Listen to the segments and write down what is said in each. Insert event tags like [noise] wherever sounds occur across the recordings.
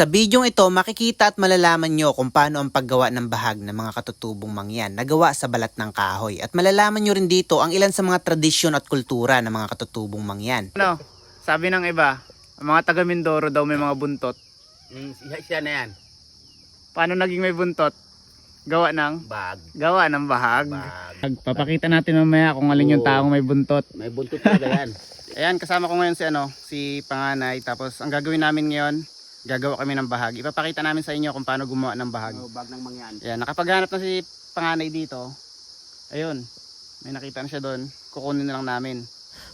Sa bidyong ito, makikita at malalaman nyo kung paano ang paggawa ng bahag ng mga katutubong mangyan na gawa sa balat ng kahoy. At malalaman nyo rin dito ang ilan sa mga tradisyon at kultura ng mga katutubong mangyan. Ano, sabi ng iba, ang mga taga Mindoro daw may mga buntot. Mm, siya, siya na yan. Paano naging may buntot? Gawa ng? Bag. Gawa ng bahag. Bag. Papakita natin mamaya kung alin yung taong may buntot. May buntot talaga yan. [laughs] Ayan, kasama ko ngayon si ano, si Panganay. Tapos ang gagawin namin ngayon, gagawa kami ng bahag. Ipapakita namin sa inyo kung paano gumawa ng bahag. Oh, bag ng mangyan. Ayan, nakapaghanap na si Panganay dito. Ayun, may nakita na siya doon. Kukunin na lang namin.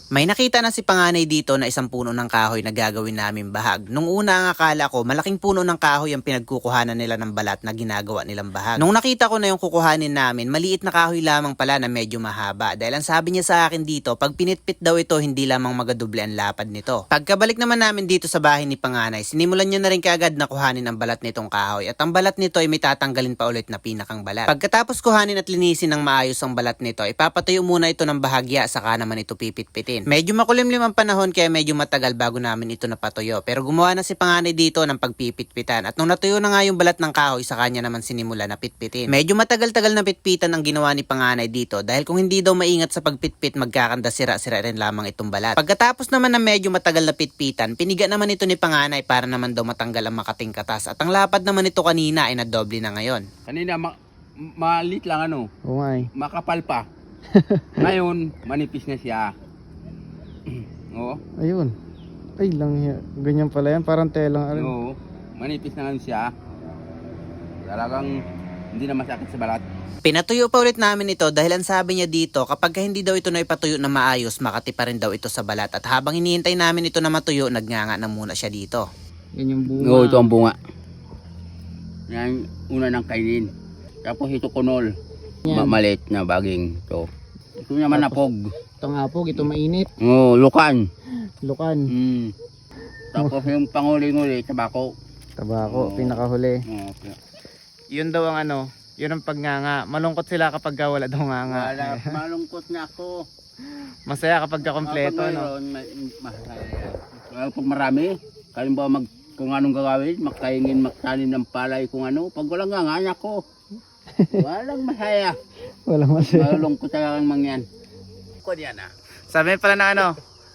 May nakita na si Panganay dito na isang puno ng kahoy na gagawin namin bahag. Nung una ang akala ko, malaking puno ng kahoy ang pinagkukuhanan nila ng balat na ginagawa nilang bahag. Nung nakita ko na yung kukuhanin namin, maliit na kahoy lamang pala na medyo mahaba. Dahil ang sabi niya sa akin dito, pag pinitpit daw ito, hindi lamang magadoble ang lapad nito. Pagkabalik naman namin dito sa bahay ni Panganay, sinimulan niya na rin kaagad na kuhanin ang balat nitong kahoy. At ang balat nito ay may tatanggalin pa ulit na pinakang balat. Pagkatapos kuhanin at linisin ng maayos ang balat nito, ipapatayo muna ito ng bahagya, saka naman ito pipitpitin. Medyo makulimlim ang panahon kaya medyo matagal bago namin ito napatuyo. Pero gumawa na si Panganay dito ng pagpipitpitan. At nung natuyo na nga yung balat ng kahoy, sa kanya naman sinimula na pitpitin. Medyo matagal-tagal na pitpitan ang ginawa ni Panganay dito dahil kung hindi daw maingat sa pagpitpit, magkakanda sira-sira rin lamang itong balat. Pagkatapos naman ng medyo matagal na pitpitan, piniga naman ito ni Panganay para naman daw matanggal ang makating katas. At ang lapad naman ito kanina ay nadoble na ngayon. Kanina, ma malit lang ano. Oo nga eh. Makapal pa. [laughs] Ngayon, manipis na siya. Oo. Ayun. Ay lang ganyan pala yan, parang telang Oo. Manipis na ngayon siya. Talagang hindi na masakit sa balat. Pinatuyo pa ulit namin ito dahil ang sabi niya dito kapag hindi daw ito na ipatuyo na maayos, makati pa rin daw ito sa balat. At habang hinihintay namin ito na matuyo, nagnganga na muna siya dito. Yan yung bunga. Oo, ito ang bunga. Yan, una ng kainin. Tapos ito kunol. Yan. Ma- maliit na baging. Ito. Ito naman na pog. Ito nga po, ito mainit. Oo, lukan. Lukan. Mm. Tapos yung panguli-nguli, tabako. Tabako, Oo. pinakahuli. Oo. Yun daw ang ano, yun ang pagnganga. Malungkot sila kapag ka wala daw nganga. Wala, malungkot na ako. Masaya kapag ka kompleto, Kapag no? may- masaya. Well, pag marami, kalimbawa mag, kung anong gagawin, magkaingin, magtanim ng palay kung ano. Pag walang nga, nga ko. [laughs] Walang masaya. Walang masaya. Malungkot talaga ang mangyan. Ko diyan ah. Sabi pala ng ano,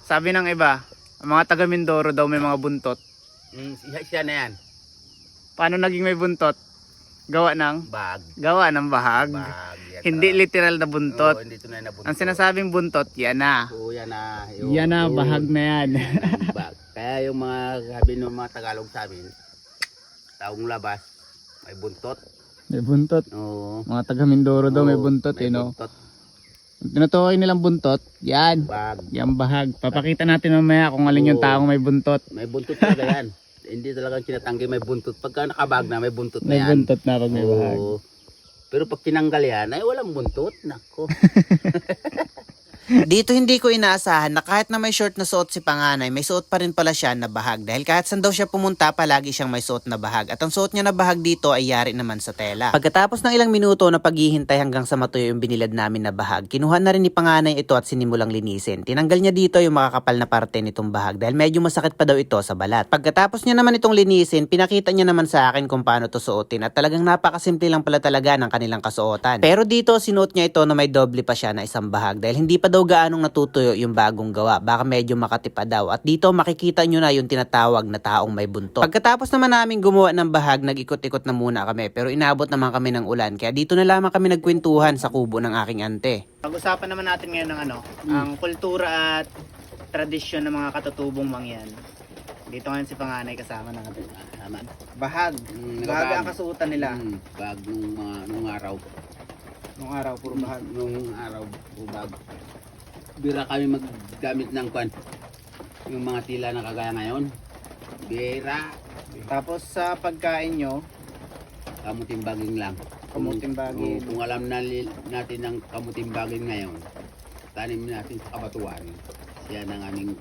sabi ng iba, ang mga taga Mindoro daw may mga buntot. Mm, siya, siya na yan. Paano naging may buntot? Gawa ng? Bag. Gawa ng bahag. Bag. Yan Hindi literal na buntot. Oo, hindi tunay na buntot. Ang sinasabing buntot, yan na. Oo, yan na. Yan na, bahag na yan. bag. Kaya yung mga sabi ng mga Tagalog sa amin, taong labas, may buntot. may buntot. Oo. Mga taga Mindoro daw may buntot, may eh, no? buntot. Tinutukoy nilang buntot, yan. Bag. Yan bahag. Papakita natin mamaya kung alin yung taong may buntot. May buntot talaga yan. [laughs] Hindi talagang kinatanggi may buntot. Pagka nakabag na, may buntot na May yan. buntot na pag may bahag. Oo. Pero pag tinanggal yan, ay walang buntot. Nako. [laughs] Dito hindi ko inaasahan na kahit na may short na suot si Panganay, may suot pa rin pala siya na bahag. Dahil kahit saan daw siya pumunta, palagi siyang may suot na bahag. At ang suot niya na bahag dito ay yari naman sa tela. Pagkatapos ng ilang minuto na paghihintay hanggang sa matuyo yung binilad namin na bahag, kinuha na rin ni Panganay ito at sinimulang linisin. Tinanggal niya dito yung makakapal na parte nitong bahag dahil medyo masakit pa daw ito sa balat. Pagkatapos niya naman itong linisin, pinakita niya naman sa akin kung paano to suotin at talagang napakasimple lang pala talaga ng kanilang kasuotan. Pero dito sinuot niya ito na may doble pa siya na isang bahag dahil hindi pa daw gaanong natutuyo yung bagong gawa. Baka medyo makati pa daw. At dito makikita nyo na yung tinatawag na taong may buntot. Pagkatapos naman namin gumawa ng bahag, nag-ikot-ikot na muna kami. Pero inabot naman kami ng ulan. Kaya dito na lamang kami nagkwentuhan sa kubo ng aking ante. Pag-usapan naman natin ngayon ng ano, ang kultura at tradisyon ng mga katutubong mangyan. Dito ngayon si Panganay kasama ng atin. Tama. Bahag. Mm, Bahag ang kasuotan nila. Mm, bag nung, mga, nung araw. Nung araw, puro bahag. Nung araw, o bag. Bira kami maggamit ng kwan. Yung mga tila na kagaya ngayon. Bira. Tapos sa pagkain nyo, Kamuting baging lang. Kamuting baging. Kung, kung alam na natin ng kamuting baging ngayon, tanim natin sa kabatuan. Yan ang aming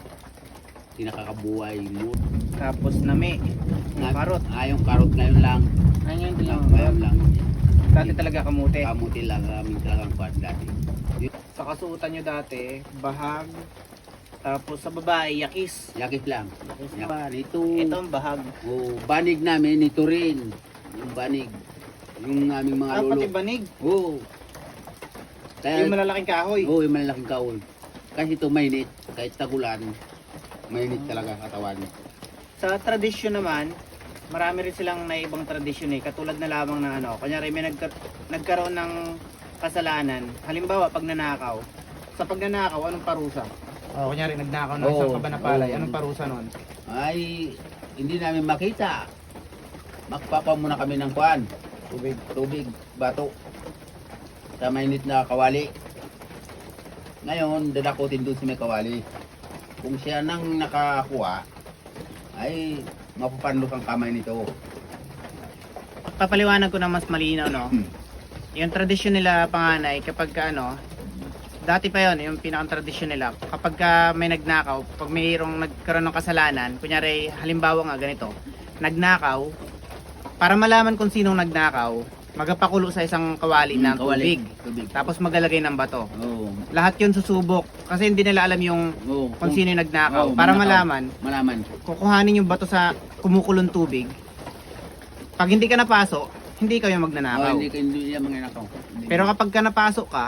pinakakabuhay mo. tapos nami, yung karot. Ah, yung karot ngayon lang. Ayun yun lang. Ngayon lang. Dati talaga kamuti. Kamuti lang ang aming talagang kwan dati. Sa kasuotan nyo dati, bahag, Tapos sa babae, yakis. Yakit lang. Yakis Yak. naman. Ito, Ito ang bahag. oh, banig namin, ito rin. Yung banig. Yung aming mga Ah, lolo. pati banig. Oo. Kaya, Yung malalaking kahoy. oo, yung malalaking kaul. Kasi ito mainit. Kahit tagulan, mainit talaga katawan. Sa tradisyon naman, marami rin silang naibang tradisyon eh. Katulad na lamang ng ano, kunyari may nagka- nagkaroon ng kasalanan. Halimbawa, pag nanakaw. Sa pagnanakaw, anong parusa? Oh, kunyari nagnakaw ng isang kabanapalay. Oo. Anong parusa nun? Ay, hindi namin makita. Magpapa muna kami ng kuan. Tubig, tubig, bato. Sa mainit na kawali. Ngayon, dadakutin doon si may kawali. Kung siya nang nakakuha, ay mapapanlok ang kamay nito. Papaliwanag ko na mas malinaw, no? Hmm. Yung tradisyon nila panganay, kapag ka, ano, dati pa yon yung pinakang tradisyon nila, kapag ka may nagnakaw, pag mayroong nagkaroon ng kasalanan, kunyari, halimbawa nga ganito, nagnakaw, para malaman kung sinong nagnakaw, magapakulo sa isang kawali ng tubig. Tubig. Tapos magalagay ng bato. Oo. Lahat yun susubok. Kasi hindi nila alam yung Oo. kung sino yung nagnakaw. Oo, para magnakaw. malaman, Malaman. kukuhanin yung bato sa kumukulong tubig. Pag hindi ka napasok, hindi yung Oo, magnanakaw. hindi, hindi yan mga nakaw. Hindi. Pero kapag ka napasok ka,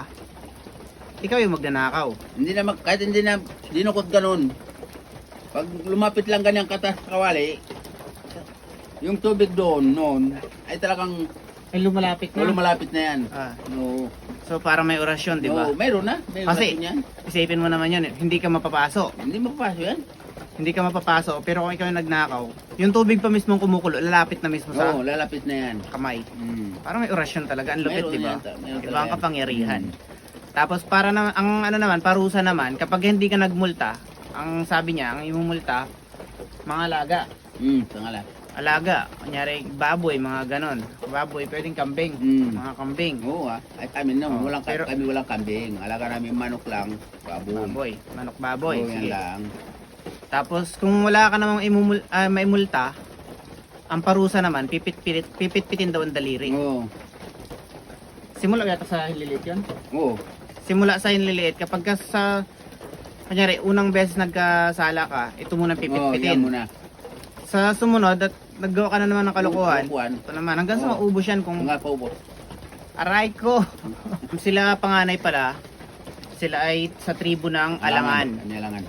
ikaw yung magnanakaw. Hindi na mag, kahit hindi na dinukot ganun. Pag lumapit lang ganyan katas kawali, yung tubig doon noon ay talagang Ay lumalapit oh, lumalapit na yan. Ah, No. so para may orasyon, di ba? Oo, mayroon na. Mayroon Kasi- na yan. Isipin mo naman yun, eh, hindi ka mapapasok. Hindi mapapasok yan. Hindi ka mapapasok, pero kung ikaw yung nagnakaw, yung tubig pa mismo kumukulo, lalapit na mismo sa Oo, lalapit na yan. kamay. Mm. Parang may orasyon talaga, ang lupit, di ba? yan, ta- mayroon Iba ang talaga yan. kapangyarihan. Mm. Tapos para na, ang ano naman, parusa naman, kapag hindi ka nagmulta, ang sabi niya, ang imumulta, mga alaga. Mm, tangala. Alaga, kunyari baboy, mga ganon. Baboy, pwedeng kambing, Mm. mga kambing. Oo ah. Ay kami na, Oo, walang, pero- kami walang kambing. Alaga namin manok lang, baboy. Baboy, manok baboy. Oo, yan Sige. lang. Tapos kung wala ka namang imumul, ah, may multa, ang parusa naman, pipit-pitit, pipit-pitin daw ang daliri. Oo. Simula yata sa hililiit yun? Oo. Simula sa hililiit, kapag ka sa, kunyari, unang beses nagkasala ka, ito muna Oo, yan pipit-pitin. muna. Sa sumunod, at naggawa ka na naman ng kalokohan, Kalokohan. ito naman, hanggang sa Oo. maubos yan kung Mga paubos. aray ko. [laughs] sila panganay pala, sila ay sa tribo ng Alangan. Alangan.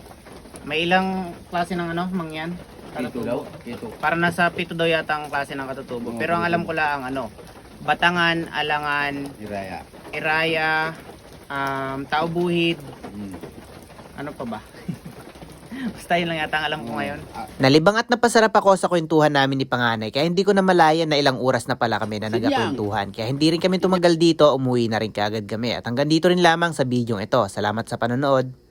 May ilang klase ng ano, mangyan? Ito daw. Ito. Para nasa pito daw yata ang klase ng katutubo. Oo, Pero ang alam ko lang ano, Batangan, Alangan, Iraya. Iraya, um, Taubuhid, Mm. ano pa ba? [laughs] Basta yun lang yata ang alam ko ngayon. Ah, Nalibang at napasarap ako sa kwentuhan namin ni Panganay kaya hindi ko na malayan na ilang oras na pala kami na nagkakwentuhan. Kaya hindi rin kami tumagal dito, umuwi na rin kaagad kami. At hanggang dito rin lamang sa bidyong ito. Salamat sa panonood.